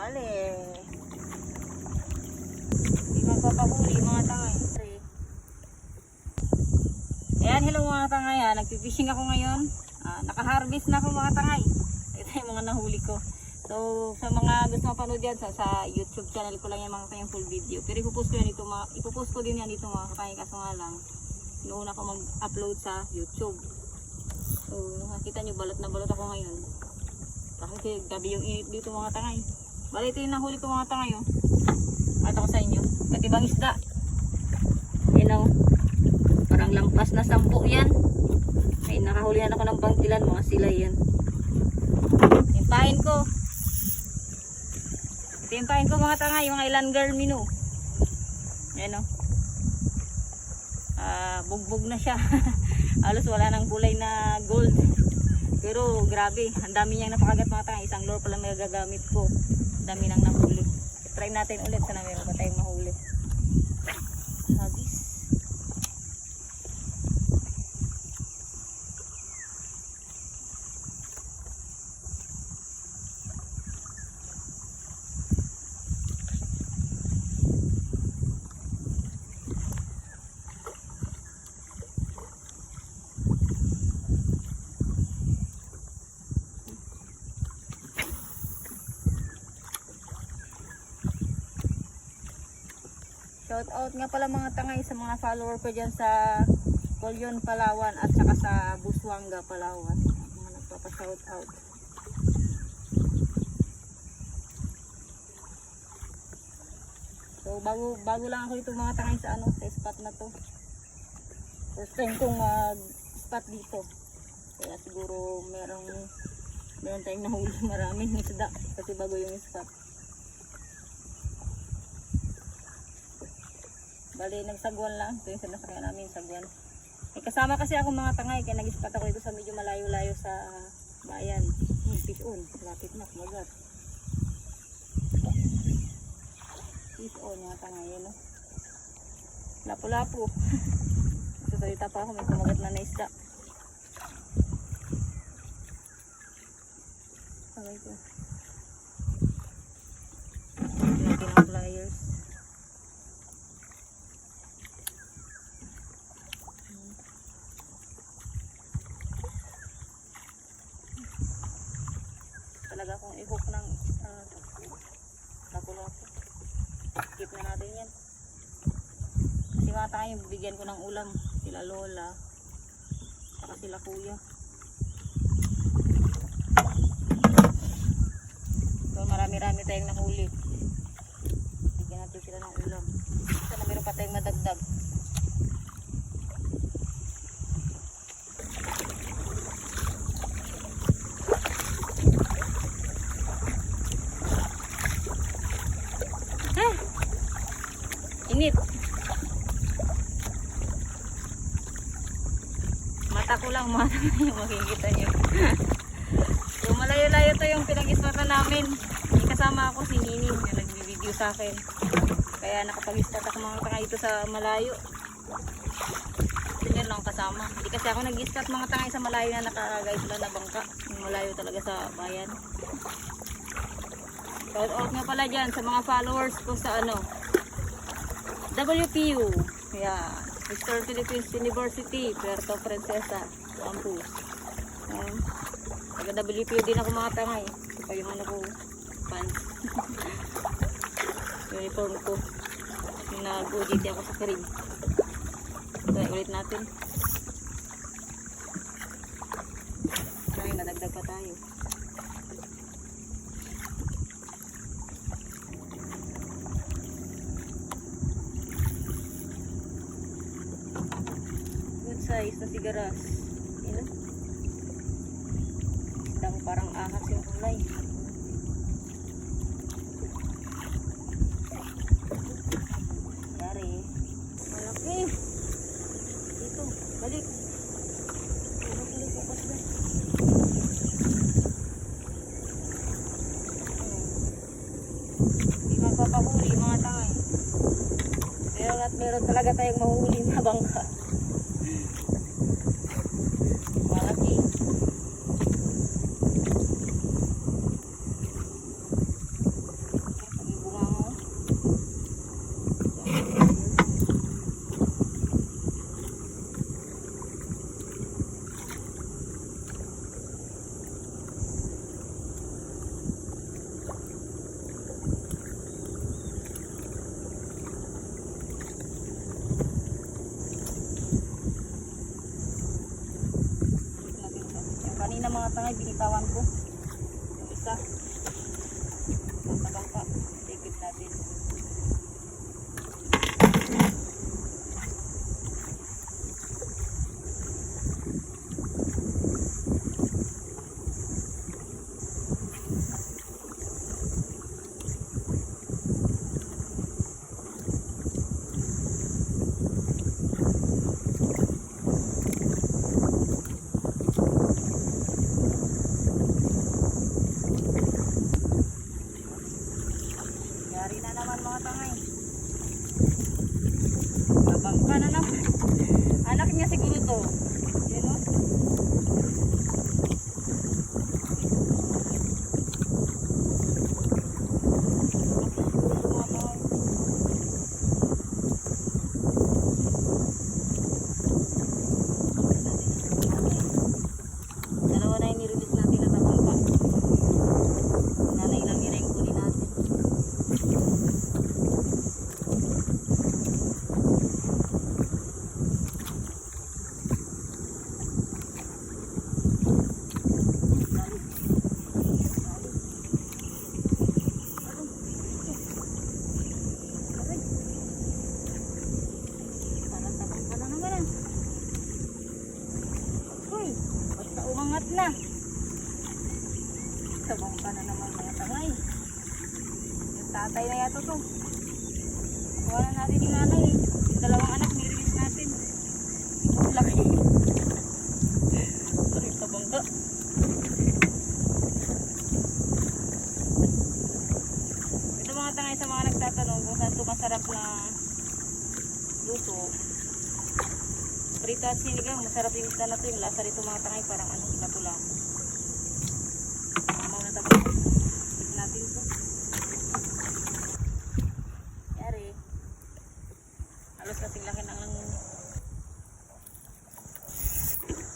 Dali. Hindi magpapahuli mga tangay. Ayan, hello mga tangay. Ah. Nagpipishing ako ngayon. Ah, nakaharvest na ako mga tangay. Ito yung mga nahuli ko. So, sa mga gusto mapanood yan, sa, sa YouTube channel ko lang yung mga kanyang full video. Pero ipupost ko yan dito, mga, ipupost ko din yan dito mga kakay. Kaso nga lang, inuuna ko mag-upload sa YouTube. So, nakita nyo, balot na balot ako ngayon. Kasi gabi yung init dito mga tangay. Bali ito yung nahuli ko mga tangay. Oh. At ako sa inyo. Katibang isda. Yan oh. Parang lampas na sampu yan. Ay, nakahuli na ako ng bangkilan. Mga sila yan. Timpahin ko. Timpahin ko mga tangay. Yung island girl minu. Yan oh. Ah, bugbog na siya. Halos wala nang kulay na gold. Pero grabe, ang dami niyang napakagat mga tanga. Isang lure pa lang nagagamit ko. Dami nang nahuli. Try natin ulit. Sana meron pa tayong mahuli. Shout out nga pala mga tangay sa mga follower ko dyan sa Colyon, Palawan at saka sa Buswanga, Palawan. Mga nagpapa-shout out. So bago bago lang ako ito mga tangay sa ano, sa spot na to. First time kong mag-spot dito. Kaya siguro merong meron tayong nahuli maraming isda kasi bago yung spot. Bali, nagsagwan lang. Ito yung sinasakyan namin, sagwan. May kasama kasi ako mga tangay, kaya nag-spot ako dito sa medyo malayo-layo sa bayan. Hmm, fish on. Lapit na, kumagat. Fish on, mga tangay, yun, no? Lapo-lapo. Sasalita pa ako, may kumagat na na isda. Tagay ko. Natin ang pliers. talaga akong i-hook ng uh, lapo-lapo. Skip na natin yan. Tayo, bigyan ko ng ulam. Sila lola. Saka sila kuya. So marami-rami tayong nahuli. Bigyan natin sila ng ulam. Sana meron pa tayong madagdag. Ah! Init. Mata ko lang mga yung makikita nyo. so malayo-layo to yung pinag-ispatan namin. May kasama ako si Nini yung nag-video sa akin. Kaya nakapag-ispat ako mga tanga ito sa malayo. Nyo lang kasama. Hindi kasi ako nag-ispat mga tanga sa malayo na nakagay sila na bangka. Yung malayo talaga sa bayan. Shout out nga pala dyan sa mga followers ko sa ano WPU yeah. Mr. Philippines University Puerto Princesa Campus. Um, taga WPU din ako mga tangay ito pa yung ano ko pants uniform ko. Yung nag-OJT ako sa Karig try ulit natin size na sigaras. Yun. Isdang parang ahas yung kulay. Yari. Malaki. Dito. Balik. Balik po kasi. Hindi magpapahuli mga at meron talaga tayong mahuli na bangka. Malaki. Tangay, binitawan ko. Yung isa. Ang tabang pa. Tigit natin. Yari na naman mga tangay. Tabang ka na naman. Anak niya siguro to. Yan o. Dalawa na yung nirelease natin na tabang pa. Nanay lang nila yung kunin natin. Parang tabang ka na naman ah. Uy, basta umangat na. Tabang ka na naman mga tangay. Yung tatay na yata to. Kuha na natin yung nanay. Yung dalawang anak nirelease natin. Ang laki. Sorry, tabang ka. Ito mga tangay sa mga nagtatanong kung saan ito masarap na luto. Prito at sinigang, masarap yung isda na to. Yung lasa rito mga tangay, parang ano, natula. Natin. Yari. Halos kasing laki na lang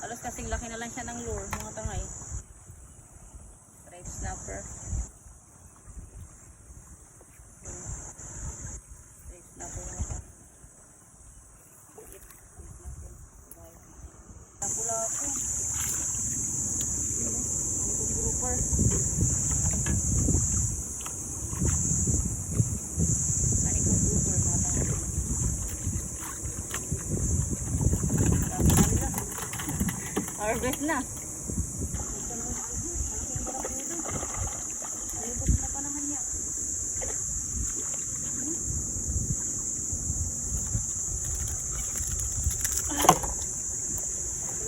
Halos kasing laki na lang siya ng lure, mga tangay. Straight snapper. Straight snapper mga tangay. Napula ako. Kong grouper? Ano kong grouper mga tanga? Dami na nila. Harvest na. Ito na ang harvest. Malaking barako nito. Malibot na pa naman yan.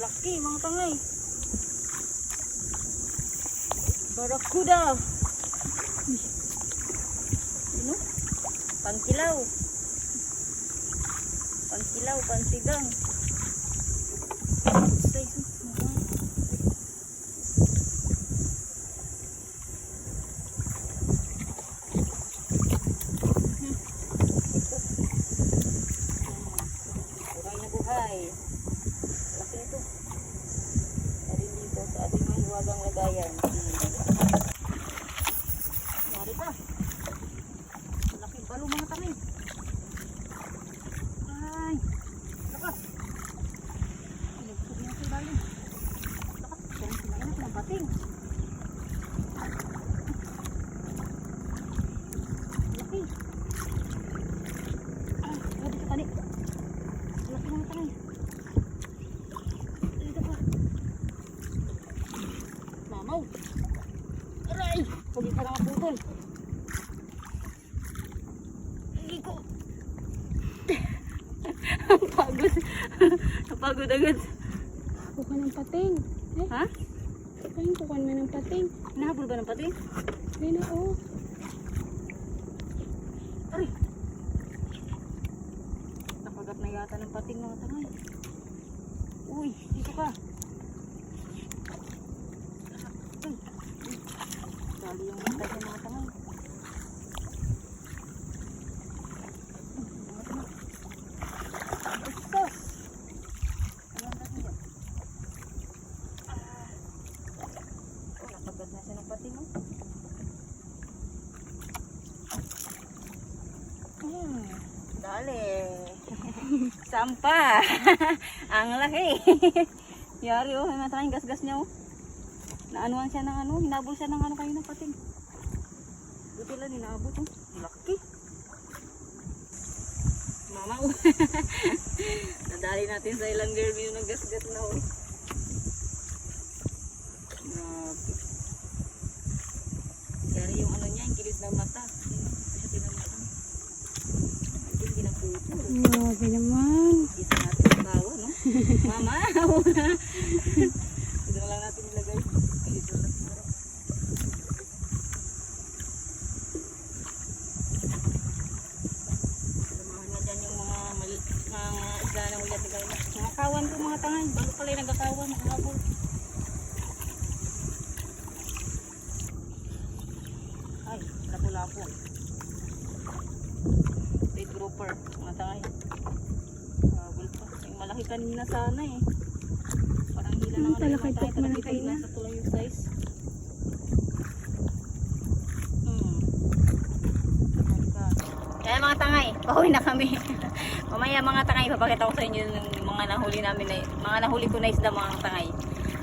Laki mga tangay. Barakuda. Ano? Pangkilaw. Pangkilaw, pansigang. Hmm. Buhay na buhay. Laki ito. Galing dito sa ating mahiwagang lagayan. Yari pa. Malaking palo mga tamin. Ay. Lakas. Pinagpug niya sa ilalim. Lakas. Kaya ng bating. Laki. Ay, grabe ka tani. Laki mga tamin. Dito pa. Mamaw. Aray! Pagi ka na putol. Iko. Pagod. Napagod agad. Kuha ng pating. Eh, Ha? Kain kuha mo ng pating. Nahabol ba ng pati? Ayun na, oh. Aray! Nakagat na yata ng pating mga tangay. Uy, dito ka. Uy. Dali yung mata ng mga tangay. Ito. Ayan natin dyan. Ah. Oh, nakagat na siya ng pating, oh. Hmm, dali. Sampa. Ang laki. Yari oh, may matanging gasgas niya oh. Naanuan siya ng ano, hinabol siya ng ano kayo ng pating. Buti lang, inaabot oh. Laki. Mama, oh. Nadali natin sa ilang girl yung naggasgat na oh. Grabe. Dari yung ano niya, yung kilid ng mata. Kasi tinamatan. Hindi, hindi na puto. Grabe naman. Isa natin tawa, no? Mama! Ito na lang natin ilagay. Ay, ito lang siguro. Samahan niya dyan yung mga, mal mga isda na ulat ni Gaila. Mga kawan ko mga tangay. Bago pala yung nagkakawan, nakahabol. Ay, lapo-lapo. Bait grouper, mga tangay. Habol pa. Malaki kanina sana eh. Parang hila Hmm, na nga lang palaki yung pa matay. naman Talagang kanina. nasa tulay yung size. Hmm. Kaya mga tangay, pauwi na kami. Mamaya mga tangay, papakita ko sa inyo yung mga nahuli namin na, mga nahuli ko na isda mga tangay.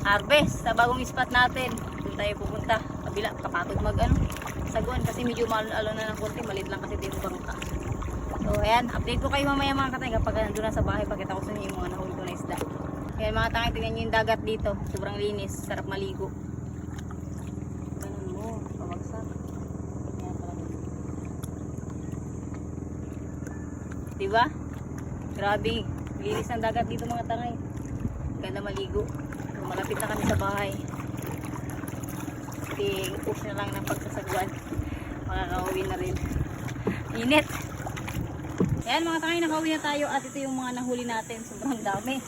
Harvest sa bagong spot natin. Doon tayo pupunta. Kabila, kapatid mag ano, saguan kasi medyo malo na ng konti. Malit lang kasi dito bangka. Ayan, update ko kayo mamaya mga katay kapag nandun na sa bahay. Pakita ko sa inyo yung mga nahuli na isda. Ayan mga tangay, tingnan nyo yung dagat dito. Sobrang linis, sarap maligo. Ganun mo, pabagsak. Ayan talaga. Diba? Grabe, linis ng dagat dito mga tangay. Ganda maligo. Malapit na kami sa bahay. Ting push na lang ng pagsasagwan. Makakauwi na rin. Init. Ayan mga tangay, nakauwi na tayo at ito yung mga nahuli natin. Sobrang dami.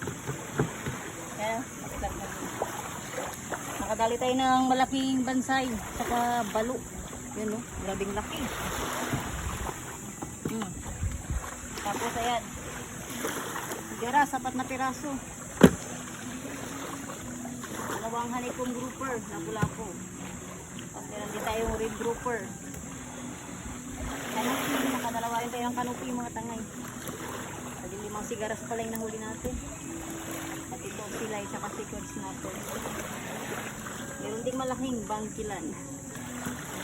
Ayan, makilag na. Nakadali tayo ng malaking bansay, saka balo. Yun no, grabing laki. Hmm. Tapos ayan, Dira, sapat na piraso. Dalawang honeycomb grouper na pula-po. Tapos meron din tayong red grouper. Kanupi, nakadalawa rin tayo ng kanupi mga tangay. Pwede limang sigaras pala yung nahuli natin. At ito sila at saka sequence snapper. Meron ding malaking bangkilan.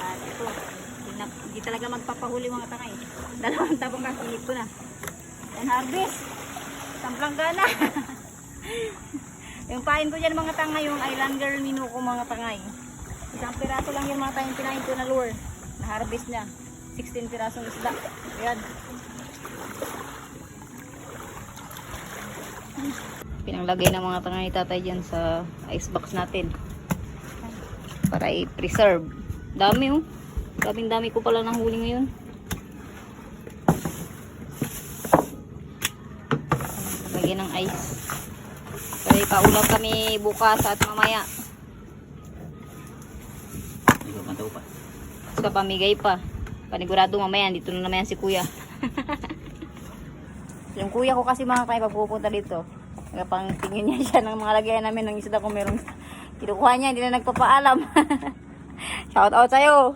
At ito, hindi, talaga magpapahuli mga tangay. Dalawang tabong kasinip ko na. And harvest. Samplang gana. yung pain ko dyan mga tangay, yung islander minuko mga tangay. Isang piraso lang yung mga tayong pinain ko na lure. Na-harvest niya. 16 pirasong isda. Ayan. Pinanglagay ng mga tangay tatay dyan sa icebox natin. Para i-preserve. Dami oh. Daming dami ko pala ng huli ngayon. Lagyan ng ice. Kaya ipaulaw kami bukas at mamaya. Mataw pa. Sa pamigay pa. Panigurado mamaya, dito na naman si kuya. yung kuya ko kasi mga kaya pag pupunta dito, pang tingin niya siya ng mga lagayan namin ng isda kung meron kinukuha niya, hindi na nagpapaalam. Shout out sa'yo.